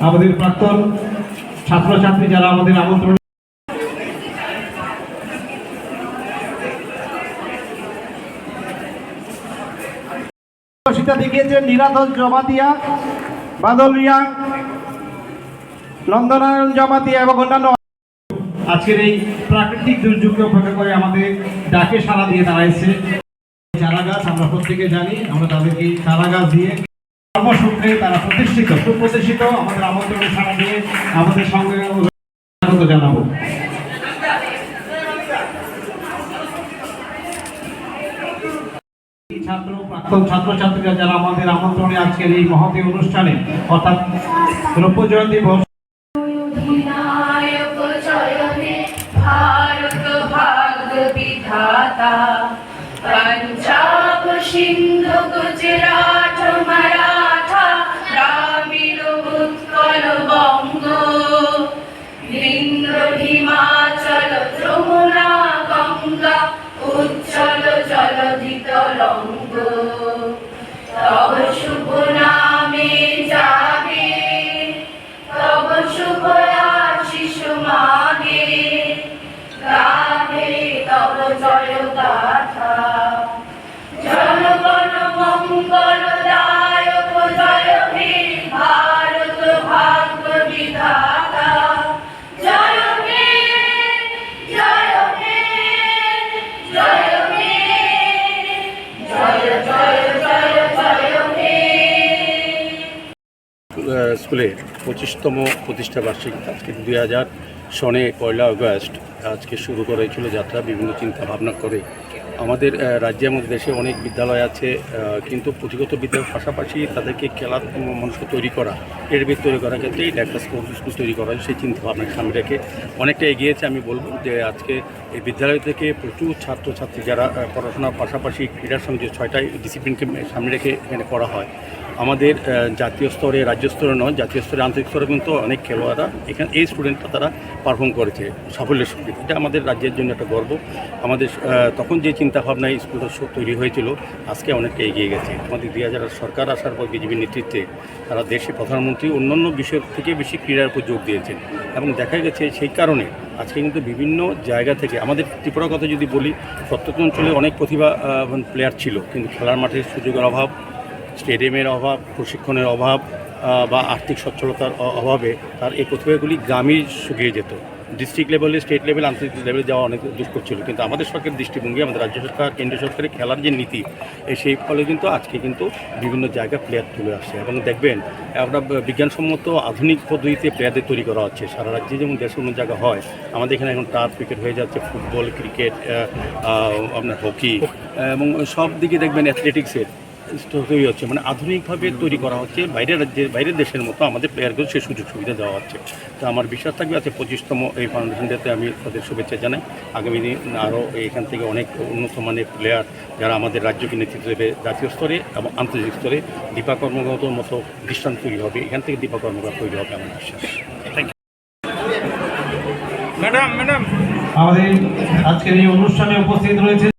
আমাদের প্রাক্তন ছাত্রছাত্রী যারা আমাদের আমন্ত্রণ সেটা দেখিয়েছেন নিরাধন জমাতিয়া বাদল রিয়া নন্দনারায়ণ জমাতিয়া এবং অন্যান্য আজকের এই প্রাকৃতিক দুর্যোগকে উপেক্ষা করে আমাদের ডাকে সাড়া দিয়ে চারা গাছ আমরা প্রত্যেকে জানি আমরা তাদেরকে চারা গাছ দিয়ে কর্মসূত্রে তারা প্রতিষ্ঠিত, সুপ্রতিষ্ঠিত। আমাদের আমন্ত্রণে সাড়া দিয়ে আমাদের সঙ্গে স্বাগত জানাব। ছাত্র, প্রাক্তন ছাত্রছাত্রীরা যারা আমাদের আমন্ত্রণে আজকের এই মহতী অনুষ্ঠানে, অর্থাৎ রৌপ্য জয়ন্তী বর্ষ অধিনায়ক জয়নে ভারত আহ, স্কুলে পঁচিশতম প্রতিষ্ঠা বার্ষিকী আজকে দুই হাজার সনে পয়লা আগস্ট। আজকে শুরু করেছিল যাত্রা, বিভিন্ন চিন্তা ভাবনা করে। আমাদের রাজ্যে, আমাদের দেশে অনেক বিদ্যালয় আছে কিন্তু পুঁথিগত বিদ্যালয়ের পাশাপাশি তাদেরকে খেলার মানুষকে তৈরি করা, এর ভিত তৈরি করার ক্ষেত্রে এই একটা স্কুল স্কুল তৈরি করা, সেই চিন্তা ভাবনাকে সামনে রেখে অনেকটা এগিয়েছে আমি বলব যে আজকে এই বিদ্যালয় থেকে প্রচুর ছাত্রছাত্রী যারা পড়াশোনার পাশাপাশি ক্রীড়ার সঙ্গে যে ছয়টাই ডিসিপ্লিনকে সামনে রেখে এখানে করা হয়, আমাদের জাতীয় স্তরে, রাজ্য স্তরে নয়, জাতীয় স্তরে আন্তর্জাতিক স্তরে কিন্তু অনেক খেলোয়াড়রা এখানে, এই স্টুডেন্টরা তারা পারফর্ম করেছে সাফল্যের সঙ্গে। এটা আমাদের রাজ্যের জন্য একটা গর্ব। আমাদের তখন যে চিন্তাভাবনা এই স্কুলটা তৈরি হয়েছিল, আজকে অনেকটা এগিয়ে গেছে। আমাদের দুই হাজার সরকার আসার পর বিজেপির নেতৃত্বে তারা দেশে প্রধানমন্ত্রী অন্যান্য বিষয় থেকে বেশি ক্রীড়ার উপর যোগ দিয়েছেন। এবং দেখা গেছে সেই কারণে আজকে কিন্তু বিভিন্ন জায়গা থেকে, আমাদের ত্রিপুরার কথা যদি বলি, প্রত্যন্ত অঞ্চলে অনেক প্রতিভা প্লেয়ার ছিল। কিন্তু খেলার মাঠে সুযোগের অভাব, স্টেডিয়ামের অভাব, প্রশিক্ষণের অভাব বা আর্থিক সচ্ছলতার অভাবে তার এই প্রতিভাগুলি গ্রামেই শুকিয়ে যেত। ডিস্ট্রিক্ট লেভেলে স্টেট লেভেল আন্তর্জাতিক লেভেলে যাওয়া অনেক দুষ্কর ছিল। কিন্তু আমাদের সরকারের দৃষ্টিভঙ্গি আমাদের রাজ্য সরকার কেন্দ্রীয় সরকারের খেলার যে নীতি এই সেই ফলে কিন্তু আজকে কিন্তু বিভিন্ন জায়গায় প্লেয়ার তুলে আসছে। এবং দেখবেন আমরা বিজ্ঞানসম্মত আধুনিক পদ্ধতিতে প্লেয়ারদের তৈরি করা হচ্ছে। সারা রাজ্যে যেমন দেশে অন্য জায়গা হয় আমাদের এখানে এখন টার্ফ ক্রিকেট হয়ে যাচ্ছে ফুটবল ক্রিকেট আপনার হকি এবং সব দিকে দেখবেন অ্যাথলেটিক্সের তৈরি হচ্ছে মানে আধুনিকভাবে তৈরি করা হচ্ছে বাইরের রাজ্যের বাইরের দেশের মতো আমাদের প্লেয়ারকেও সেই সুযোগ সুবিধা দেওয়া হচ্ছে। তো আমার বিশ্বাস থাকবে আছে পঁচিশতম এই ফাউন্ডেশন ডেতে আমি তাদের শুভেচ্ছা জানাই। আগামী দিন আরও এখান থেকে অনেক উন্নত মানের প্লেয়ার যারা আমাদের রাজ্যকে নেতৃত্ব দেবে জাতীয় স্তরে এবং আন্তর্জাতিক স্তরে দীপা কর্মকর্তার মতো দৃষ্টান্ত তৈরি হবে এখান থেকে দীপা কর্মকর্তা তৈরি হবে আমার বিশ্বাস। থ্যাংক আমাদের আজকের এই অনুষ্ঠানে উপস্থিত রয়েছে